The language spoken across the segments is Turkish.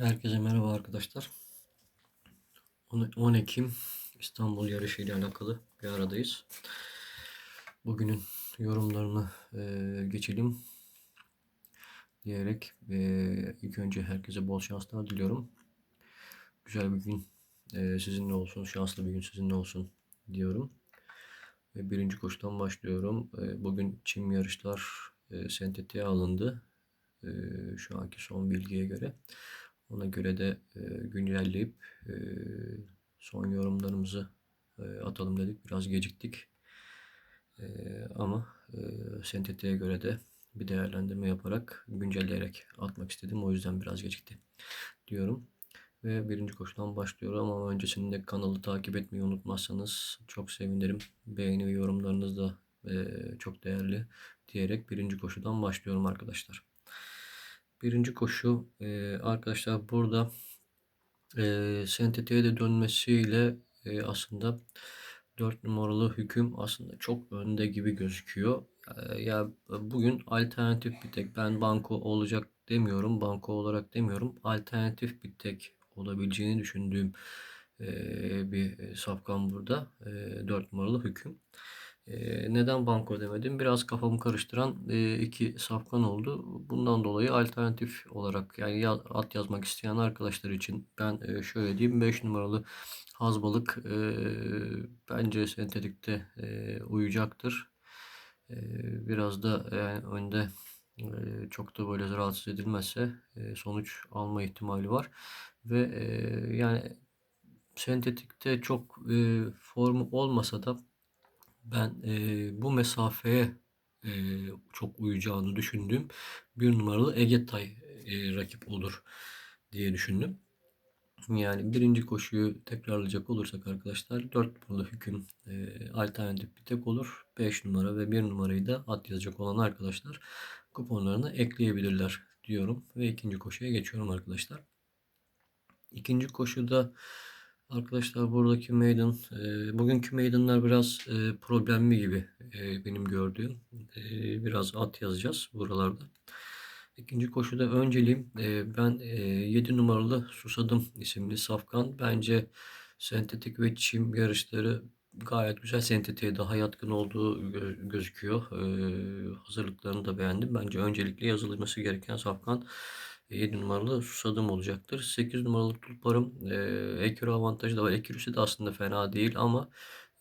Herkese merhaba arkadaşlar. 10 10 Ekim İstanbul yarışı ile alakalı bir aradayız. Bugünün yorumlarını e, geçelim diyerek e, ilk önce herkese bol şanslar diliyorum. Güzel bir gün e, sizinle olsun, şanslı bir gün sizinle olsun diyorum. Ve birinci koşudan başlıyorum. E, bugün çim yarışlar e, sentetiğe alındı. E, şu anki son bilgiye göre. Ona göre de e, güncelleyip e, son yorumlarımızı e, atalım dedik. Biraz geciktik. E, ama e, sentetiğe göre de bir değerlendirme yaparak güncelleyerek atmak istedim. O yüzden biraz gecikti diyorum. Ve birinci koşudan başlıyorum ama öncesinde kanalı takip etmeyi unutmazsanız çok sevinirim. Beğeni ve yorumlarınız da e, çok değerli diyerek birinci koşudan başlıyorum arkadaşlar. Birinci koşu e, arkadaşlar burada e, sentetiğe de dönmesiyle e, aslında 4 numaralı hüküm aslında çok önde gibi gözüküyor. E, ya bugün alternatif bir tek ben banko olacak demiyorum. Banko olarak demiyorum. Alternatif bir tek olabileceğini düşündüğüm e, bir safkan burada. E, 4 numaralı hüküm. Ee, neden banko demedim? Biraz kafamı karıştıran e, iki safkan oldu. Bundan dolayı alternatif olarak yani at yazmak isteyen arkadaşlar için ben e, şöyle diyeyim 5 numaralı Hazbalık e, bence sentetikte uyacaktır. Biraz da yani önde çok da böyle rahatsız edilmezse sonuç alma ihtimali var. Ve yani sentetikte çok formu olmasa da ben e, bu mesafeye e, çok uyacağını düşündüğüm bir numaralı Egetay e, rakip olur diye düşündüm. Yani birinci koşuyu tekrarlayacak olursak arkadaşlar 4 numaralı hüküm e, alternatif bir tek olur. 5 numara ve 1 numarayı da at yazacak olan arkadaşlar kuponlarına ekleyebilirler diyorum. Ve ikinci koşuya geçiyorum arkadaşlar. İkinci koşuda Arkadaşlar buradaki maiden, e, bugünkü maidenler biraz e, problemli gibi e, benim gördüğüm. E, biraz at yazacağız buralarda. İkinci koşuda önceliğim e, ben e, 7 numaralı Susadım isimli safkan. Bence sentetik ve çim yarışları gayet güzel. Sentetiğe daha yatkın olduğu gözüküyor. E, hazırlıklarını da beğendim. Bence öncelikle yazılması gereken safkan 7 numaralı susadım olacaktır. 8 numaralı tulparım e, ekürü avantajı da var. Ekürüsü de aslında fena değil ama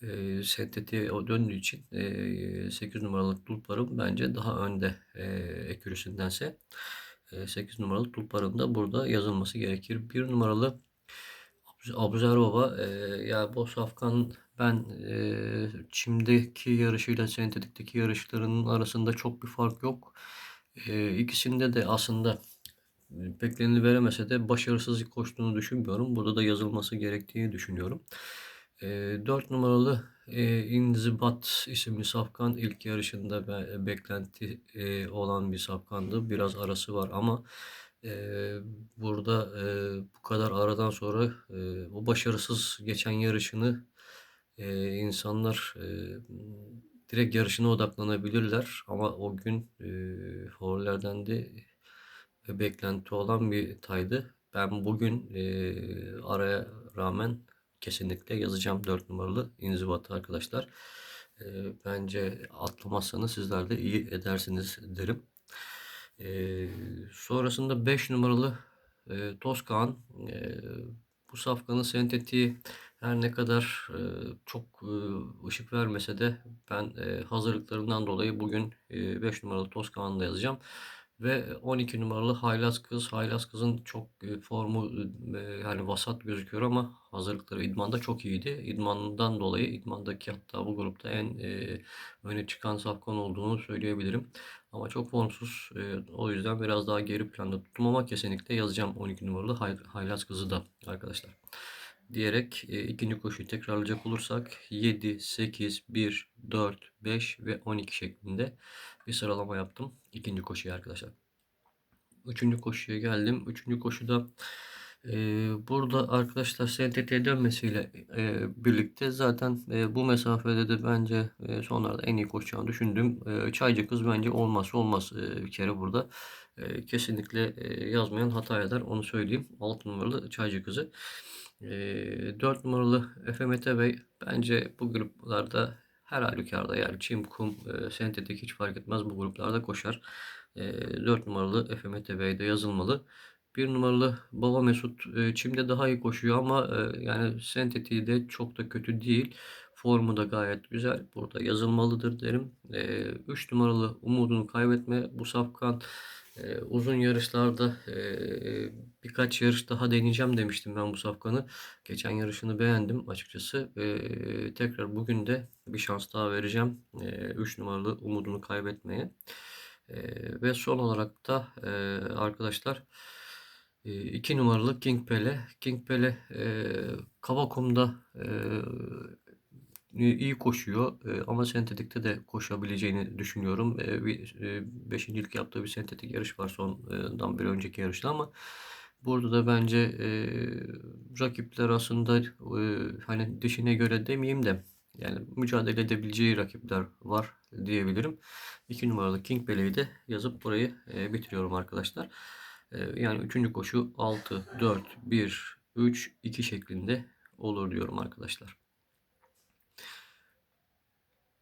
e, sentetiğe döndüğü için e, 8 numaralı tulparım bence daha önde e, ekürüsündense. E, 8 numaralı tulparım da burada yazılması gerekir. 1 numaralı Abuzer Baba e, ya bu safkan ben e, çimdeki yarışıyla sentetikteki yarışlarının arasında çok bir fark yok. E, ikisinde de aslında bekleneni veremese de başarısız koştuğunu düşünmüyorum. Burada da yazılması gerektiğini düşünüyorum. E, 4 numaralı e, İnzibat isimli safkan ilk yarışında be, beklenti e, olan bir safkandı. Biraz arası var ama e, burada e, bu kadar aradan sonra e, o başarısız geçen yarışını e, insanlar e, direkt yarışına odaklanabilirler. Ama o gün e, favorilerden de beklenti olan bir taydı. Ben bugün e, araya rağmen kesinlikle yazacağım 4 numaralı inzibatı arkadaşlar. E, bence atlamazsanız sizler de iyi edersiniz derim. E, sonrasında 5 numaralı e, Toskan e, bu safkanın sentetiği her ne kadar e, çok e, ışık vermese de ben e, hazırlıklarından dolayı bugün 5 e, numaralı Toskan'da yazacağım. Ve 12 numaralı Haylaz Kız. Haylaz Kız'ın çok e, formu e, yani vasat gözüküyor ama hazırlıkları idmanda çok iyiydi. İdmandan dolayı idmandaki hatta bu grupta en e, öne çıkan safkan olduğunu söyleyebilirim. Ama çok formsuz. E, o yüzden biraz daha geri planda tuttum ama kesinlikle yazacağım 12 numaralı Hay Haylaz Kız'ı da arkadaşlar diyerek e, ikinci koşuyu tekrarlayacak olursak 7, 8, 1, 4, 5 ve 12 şeklinde bir sıralama yaptım. ikinci koşuya arkadaşlar. Üçüncü koşuya geldim. Üçüncü koşuda e, burada arkadaşlar STT'ye dönmesiyle e, birlikte zaten e, bu mesafede de bence e, sonlarda en iyi koşacağını düşündüm. E, Çaycı kız bence olmazsa olmaz e, bir kere burada. e, kesinlikle e, yazmayan hata eder. Onu söyleyeyim. 6 numaralı Çaycı Kızı. E, 4 numaralı FMT Bey bence bu gruplarda her halükarda yani çim, kum, e, sentetik hiç fark etmez bu gruplarda koşar. E, 4 numaralı FMT Bey de yazılmalı. 1 numaralı Baba Mesut e, çimde daha iyi koşuyor ama e, yani sentetiği de çok da kötü değil. Formu da gayet güzel. Burada yazılmalıdır derim. 3 numaralı umudunu kaybetme. Bu safkan e, uzun yarışlarda e, birkaç yarış daha deneyeceğim demiştim ben bu safkanı. Geçen yarışını beğendim açıkçası. E, tekrar bugün de bir şans daha vereceğim. 3 numaralı umudunu kaybetmeye. E, ve son olarak da e, arkadaşlar 2 numaralı King Pele. King Pele e, Kavakom'da e, iyi koşuyor e, ama sentetikte de koşabileceğini düşünüyorum. E, bir e, beşincilik yaptığı bir sentetik yarış var sondan bir önceki yarışta ama burada da bence e, rakipler aslında e, hani dişine göre demeyeyim de yani mücadele edebileceği rakipler var diyebilirim. 2 numaralı King Pele'yi de yazıp burayı bitiriyorum arkadaşlar. Yani üçüncü koşu 6, 4, 1, 3, 2 şeklinde olur diyorum arkadaşlar.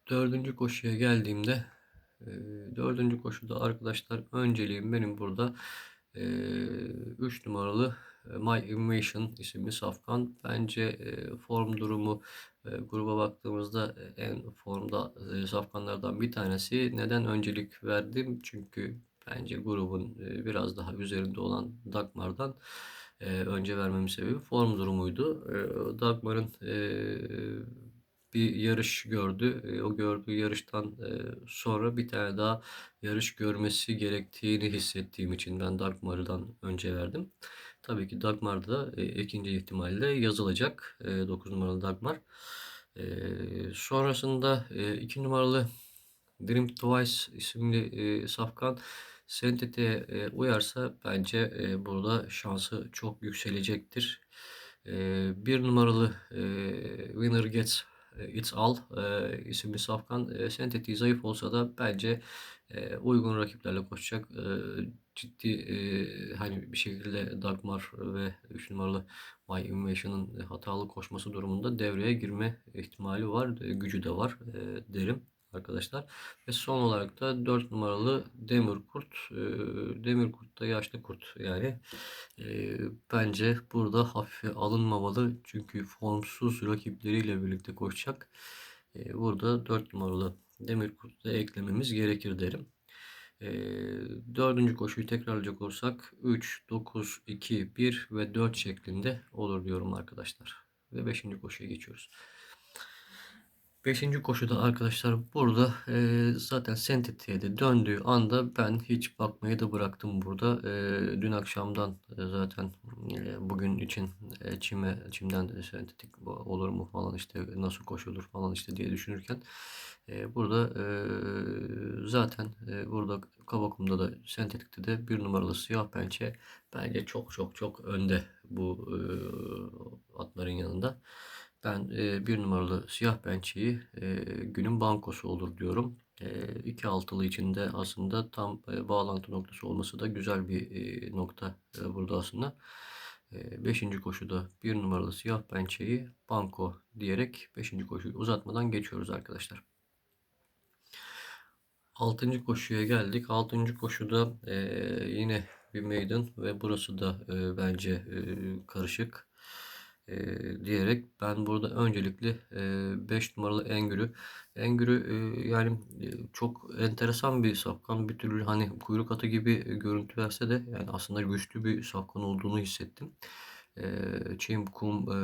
Dördüncü koşuya geldiğimde dördüncü koşuda arkadaşlar önceliğim benim burada 3 e, numaralı My Invasion isimli safkan. Bence form durumu gruba baktığımızda en formda safkanlardan bir tanesi. Neden öncelik verdim? Çünkü bence grubun biraz daha üzerinde olan Dagmar'dan önce vermemin sebebi form durumuydu. Dagmar'ın bir yarış gördü. O gördüğü yarıştan sonra bir tane daha yarış görmesi gerektiğini hissettiğim için ben Dagmar'dan önce verdim. Tabii ki Dagmar'da e, ikinci ihtimalle yazılacak. 9 numaralı Dagmar. Sonrasında 2 numaralı Dream Twice isimli safkan Sentete uyarsa bence burada şansı çok yükselecektir. Bir numaralı Winner Gets It's All e, isimli safkan e, sentetiği zayıf olsa da bence e, uygun rakiplerle koşacak. E, ciddi e, hani bir şekilde Dagmar ve 3 numaralı My Invasion'ın hatalı koşması durumunda devreye girme ihtimali var. E, gücü de var e, derim arkadaşlar. Ve son olarak da 4 numaralı Demir Kurt. E, Demir Kurt da yaşlı kurt. Yani e, bence burada hafife alınmamalı. Çünkü formsuz rakipleriyle birlikte koşacak. E, burada 4 numaralı Demir Kurt'u da eklememiz gerekir derim. E, dördüncü koşuyu tekrarlayacak olursak 3, 9, 2, 1 ve 4 şeklinde olur diyorum arkadaşlar. Ve beşinci koşuya geçiyoruz. Beşinci koşuda arkadaşlar burada e, zaten sentetiğe de döndüğü anda ben hiç bakmayı da bıraktım burada. E, dün akşamdan e, zaten e, bugün için e, çime çimden de sentetik olur mu falan işte nasıl koşulur falan işte diye düşünürken e, burada e, zaten e, burada Kavakum'da da sentetikte de bir numaralı siyah pençe bence çok çok çok önde bu e, atların yanında. Ben e, bir numaralı siyah pençeyi e, günün bankosu olur diyorum. E, iki altılı içinde aslında tam e, bağlantı noktası olması da güzel bir e, nokta e, burada aslında. E, beşinci koşuda bir numaralı siyah pençeyi banko diyerek beşinci koşuyu uzatmadan geçiyoruz arkadaşlar. Altıncı koşuya geldik. Altıncı koşuda e, yine bir maiden ve burası da e, bence e, karışık diyerek ben burada öncelikle 5 e, numaralı Engür'ü Engür'ü e, yani e, çok enteresan bir safkan bir türlü hani kuyruk atı gibi görüntü verse de yani aslında güçlü bir safkan olduğunu hissettim. E, kum e,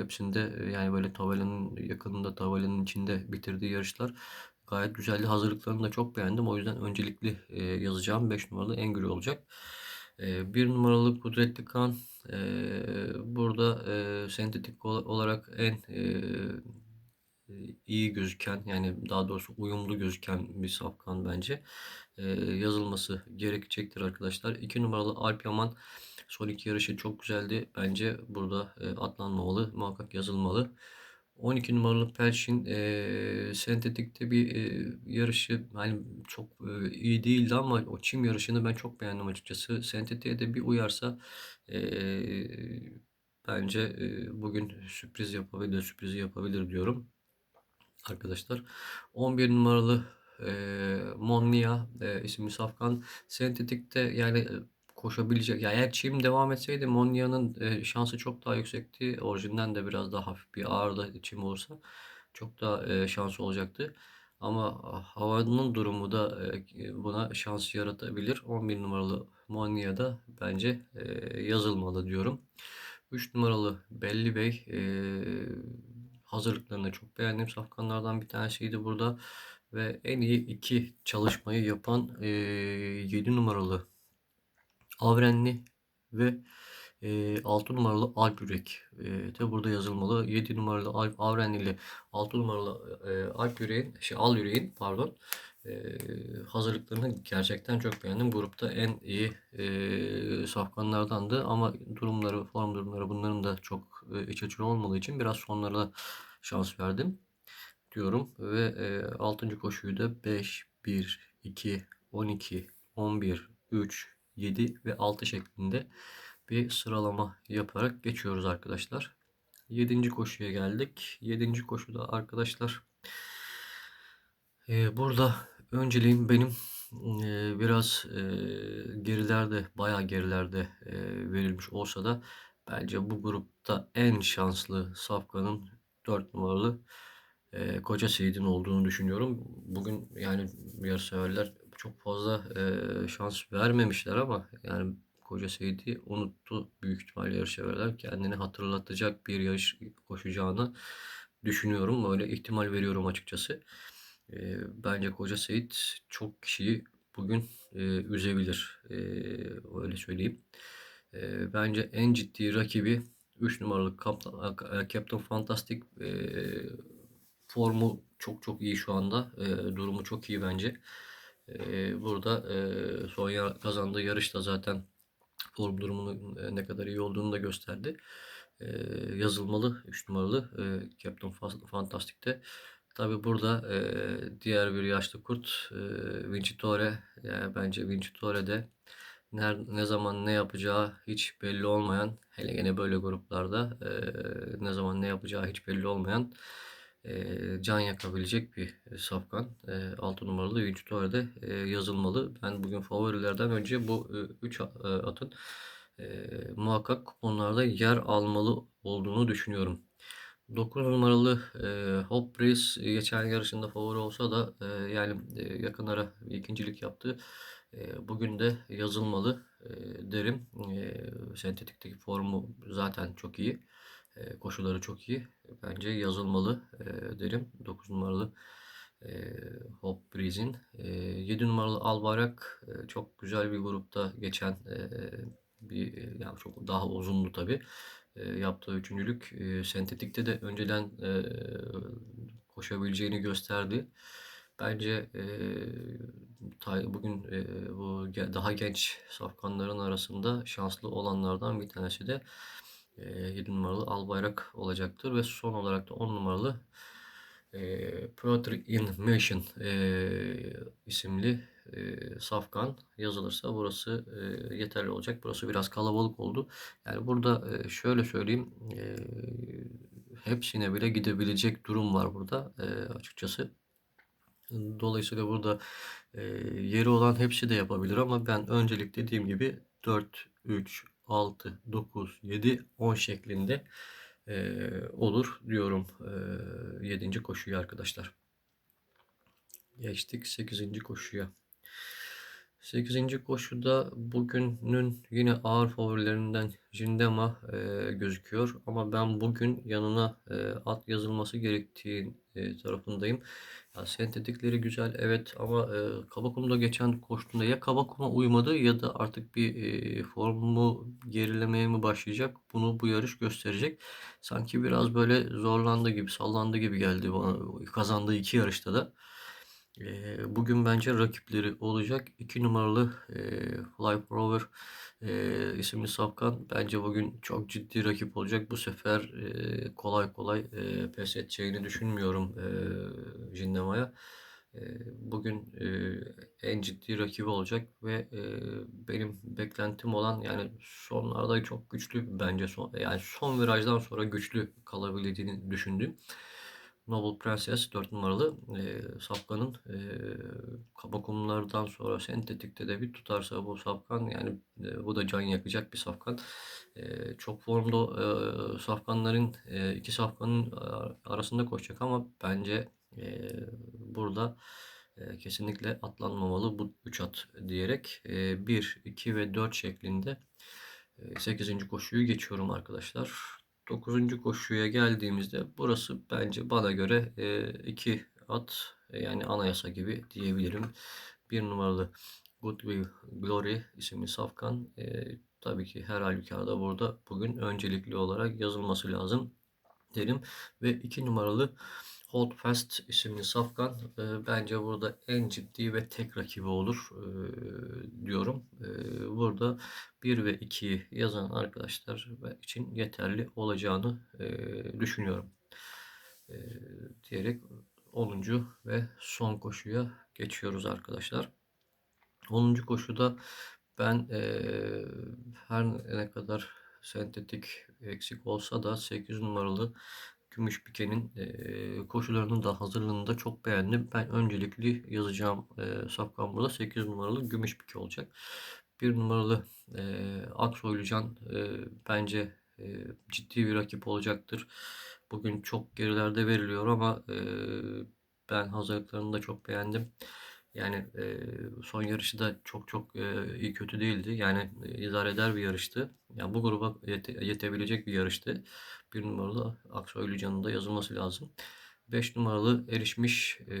hepsinde yani böyle tabelanın yakınında tabelanın içinde bitirdiği yarışlar gayet güzeldi. Hazırlıklarını da çok beğendim. O yüzden öncelikli e, yazacağım 5 numaralı Engür olacak. E, 1 numaralı Kudretli Kan burada e, sentetik olarak en e, iyi gözüken yani daha doğrusu uyumlu gözüken bir safkan bence e, yazılması gerekecektir arkadaşlar. 2 numaralı Alp Yaman son iki yarışı çok güzeldi. Bence burada e, atlanmamalı. Muhakkak yazılmalı. 12 numaralı Pelçin eee, sentetikte bir eee, yarışı hani çok eee, iyi değildi ama o çim yarışını ben çok beğendim açıkçası. Sentetiğe de bir uyarsa eee, bence eee, bugün sürpriz yapabilir, sürprizi yapabilir diyorum arkadaşlar. 11 numaralı eee Monnia eee, isimli safkan sentetikte yani e, koşabilecek. Ya eğer çim devam etseydi Monnia'nın e, şansı çok daha yüksekti. Orijinden de biraz daha hafif bir ağır da çim olursa çok daha e, şansı olacaktı. Ama havanın durumu da e, buna şans yaratabilir. 11 numaralı Monnia da bence e, yazılmalı diyorum. 3 numaralı Belli Bey e, hazırlıklarını çok beğendiğim safkanlardan bir tanesiydi burada. Ve en iyi iki çalışmayı yapan e, 7 numaralı Avrenli ve e, 6 numaralı Alpürek e, de burada yazılmalı. 7 numaralı Alp Avrenli ile 6 numaralı e, Alp Yüreğin, şey Al Yüreğin pardon e, hazırlıklarını gerçekten çok beğendim. Grupta en iyi e, safkanlardandı ama durumları, form durumları bunların da çok e, iç açıcı olmadığı için biraz sonlara şans verdim diyorum ve e, 6. koşuyu da 5, 1, 2, 12, 11, 3, 7 ve 6 şeklinde bir sıralama yaparak geçiyoruz arkadaşlar. 7. koşuya geldik. 7. koşuda arkadaşlar e, burada önceliğim benim e, biraz e, gerilerde bayağı gerilerde verilmiş olsa da bence bu grupta en şanslı safkanın 4 numaralı e, Koca Seyit'in olduğunu düşünüyorum. Bugün yani yarışseverler çok fazla e, şans vermemişler ama yani Koca Seyit'i unuttu büyük ihtimalle yarışseverler. Kendini hatırlatacak bir yarış koşacağını düşünüyorum. Böyle ihtimal veriyorum açıkçası. E, bence Koca Seyit çok kişiyi bugün e, üzebilir. E, öyle söyleyeyim. E, bence en ciddi rakibi 3 numaralı Captain Fantastic e, formu çok çok iyi şu anda. E, durumu çok iyi bence. E, burada e, son kazandığı yarışta zaten form durumunun e, ne kadar iyi olduğunu da gösterdi. E, yazılmalı 3 numaralı e, Captain Fantastic'te. Tabi burada e, diğer bir yaşlı kurt e, Vincitore yani bence Vincitore'de ne, ne zaman ne yapacağı hiç belli olmayan hele gene böyle gruplarda e, ne zaman ne yapacağı hiç belli olmayan can yakabilecek bir safkan. E, 6 numaralı Vincitore'de e, yazılmalı. Ben bugün favorilerden önce bu 3 e, atın muhakkak kuponlarda yer almalı olduğunu düşünüyorum. 9 numaralı e, Breeze geçen yarışında favori olsa da e, yani e, yakın ara ikincilik yaptı. E, bugün de yazılmalı e, derim. E, sentetikteki formu zaten çok iyi. Koşuları çok iyi. Bence yazılmalı derim. 9 numaralı Hope Breeze'in. E, 7 numaralı Albayrak e, çok güzel bir grupta geçen bir yani çok daha uzundu tabi yaptığı üçüncülük. Sentetikte de önceden koşabileceğini gösterdi. Bence bugün bu daha genç safkanların arasında şanslı olanlardan bir tanesi de 7 numaralı Albayrak olacaktır ve son olarak da 10 numaralı e, Poetry in Motion e, isimli e, safkan yazılırsa burası e, yeterli olacak. Burası biraz kalabalık oldu. Yani burada e, şöyle söyleyeyim e, hepsine bile gidebilecek durum var burada e, açıkçası. Dolayısıyla burada e, yeri olan hepsi de yapabilir ama ben öncelik dediğim gibi 4, 3, 6, 9, 7, 10 şeklinde e, olur diyorum e, 7. koşuyu arkadaşlar. Geçtik 8. koşuya. 8. koşuda bugünün yine ağır favorilerinden Jindema e, gözüküyor. Ama ben bugün yanına e, at yazılması gerektiği e, tarafındayım. Ya, sentetikleri güzel evet ama e, Kabakum'da geçen koştuğunda ya Kabakum'a uymadı ya da artık bir e, formu gerilemeye mi başlayacak? Bunu bu yarış gösterecek. Sanki biraz böyle zorlandı gibi, sallandı gibi geldi bana kazandığı iki yarışta da. Eee, bugün bence rakipleri olacak. 2 numaralı eee Fly eee, isimli safkan bence bugün çok ciddi rakip olacak. Bu sefer eee, kolay kolay eee, pes edeceğini düşünmüyorum eee Jinnema'ya. Eee, bugün eee, en ciddi rakibi olacak ve eee, benim beklentim olan yani sonlarda çok güçlü bence son yani son virajdan sonra güçlü kalabileceğini düşündüğüm Noble Princess 4 numaralı eee safkanın eee kaba kumlardan sonra sentetikte de bir tutarsa bu safkan yani eee, bu da can yakacak bir safkan. Eee, çok formda eee, safkanların eee, iki safkanın arasında koşacak ama bence eee, burada eee, kesinlikle atlanmamalı bu 3 at diyerek eee 1, 2 ve 4 şeklinde 8. koşuyu geçiyorum arkadaşlar. 9. koşuya geldiğimizde burası bence bana göre e, iki at e, yani anayasa gibi diyebilirim. Bir numaralı Goodwill Glory isimli safkan e, tabii ki her halükarda burada bugün öncelikli olarak yazılması lazım derim. Ve iki numaralı Hold Fast isimli safkan e, bence burada en ciddi ve tek rakibi olur e, diyorum. E, burada 1 ve 2'yi yazan arkadaşlar için yeterli olacağını e, düşünüyorum. E, diyerek 10. ve son koşuya geçiyoruz arkadaşlar. 10. koşuda ben e, her ne kadar sentetik eksik olsa da 8 numaralı Gümüşbike'nin e, koşularının da hazırlığını da çok beğendim. Ben öncelikli yazacağım e, safkan burada 8 numaralı Gümüşbike olacak. 1 numaralı e, Aksoylucan e, bence e, ciddi bir rakip olacaktır. Bugün çok gerilerde veriliyor ama e, ben hazırlıklarını da çok beğendim. Yani e, son yarışı da çok çok e, iyi kötü değildi. Yani e, idare eder bir yarıştı. Yani bu gruba yete- yetebilecek bir yarıştı. Bir numaralı Aksoylucan'ın da yazılması lazım. 5 numaralı erişmiş e,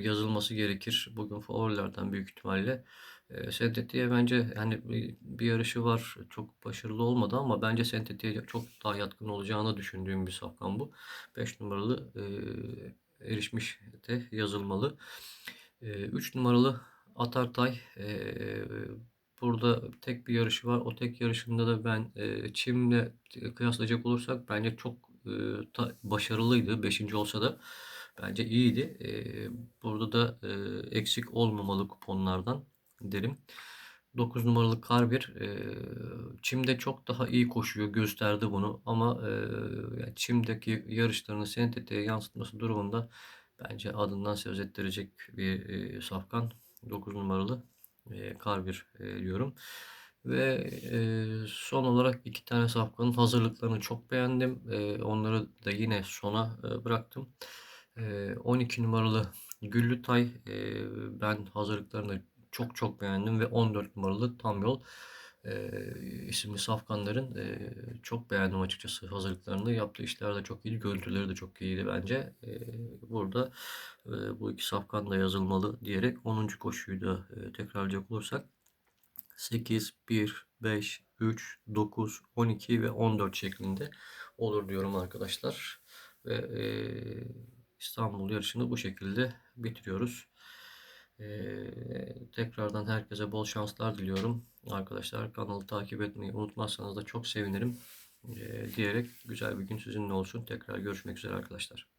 yazılması gerekir. Bugün favorilerden büyük ihtimalle. E, sentetiğe bence yani bir, bir yarışı var. Çok başarılı olmadı ama bence sentetiğe çok daha yatkın olacağını düşündüğüm bir safkan bu. 5 numaralı e, erişmiş de yazılmalı. 3 numaralı Atartay burada tek bir yarışı var. O tek yarışında da ben Çim'le kıyaslayacak olursak bence çok başarılıydı. 5. olsa da bence iyiydi. Burada da eksik olmamalı kuponlardan derim. 9 numaralı Karbir e, Çim'de çok daha iyi koşuyor gösterdi bunu ama e, yani Çim'deki yarışlarını sentetiğe yansıtması durumunda bence adından söz ettirecek bir e, safkan 9 numaralı e, Karbir e, diyorum. Ve e, son olarak iki tane safkanın hazırlıklarını çok beğendim. E, onları da yine sona e, bıraktım. E, 12 numaralı Güllütay e, ben hazırlıklarını çok çok beğendim ve 14 numaralı Tam Yol e, isimli safkanların e, çok beğendim açıkçası hazırlıklarını. Yaptığı işler de çok iyiydi. Görüntüleri de çok iyiydi bence. E, burada e, bu iki safkan da yazılmalı diyerek 10. koşuyu da e, tekrarlayacak olursak 8, 1, 5, 3, 9, 12 ve 14 şeklinde olur diyorum arkadaşlar. Ve e, İstanbul yarışını bu şekilde bitiriyoruz. Ee, tekrardan herkese bol şanslar diliyorum. Arkadaşlar kanalı takip etmeyi unutmazsanız da çok sevinirim. Ee, diyerek güzel bir gün sizinle olsun. Tekrar görüşmek üzere arkadaşlar.